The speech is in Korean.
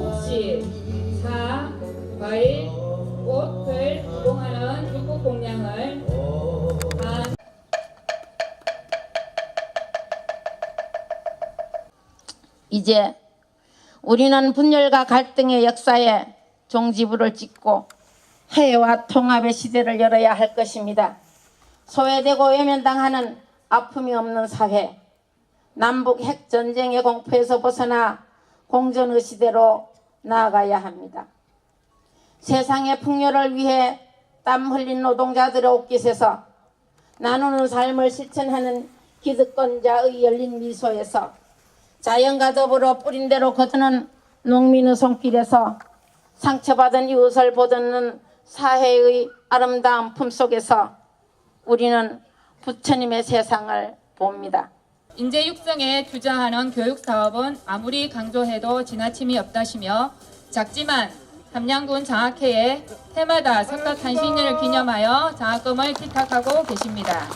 혹시, 사, 과일, 이제 우리는 분열과 갈등의 역사에 종지부를 찍고 화해와 통합의 시대를 열어야 할 것입니다. 소외되고 외면당하는 아픔이 없는 사회, 남북 핵 전쟁의 공포에서 벗어나 공존의 시대로 나아가야 합니다. 세상의 풍요를 위해 땀 흘린 노동자들의 옷깃에서 나누는 삶을 실천하는 기득권자의 열린 미소에서 자연과 더불어 뿌린 대로 거두는 농민의 손길에서 상처받은 이웃을 보듬는 사회의 아름다운 품 속에서 우리는 부처님의 세상을 봅니다. 인재 육성에 투자하는 교육 사업은 아무리 강조해도 지나침이 없다시며 작지만 함양군 장학회에 해마다 석가탄신일을 기념하여 장학금을 기탁하고 계십니다.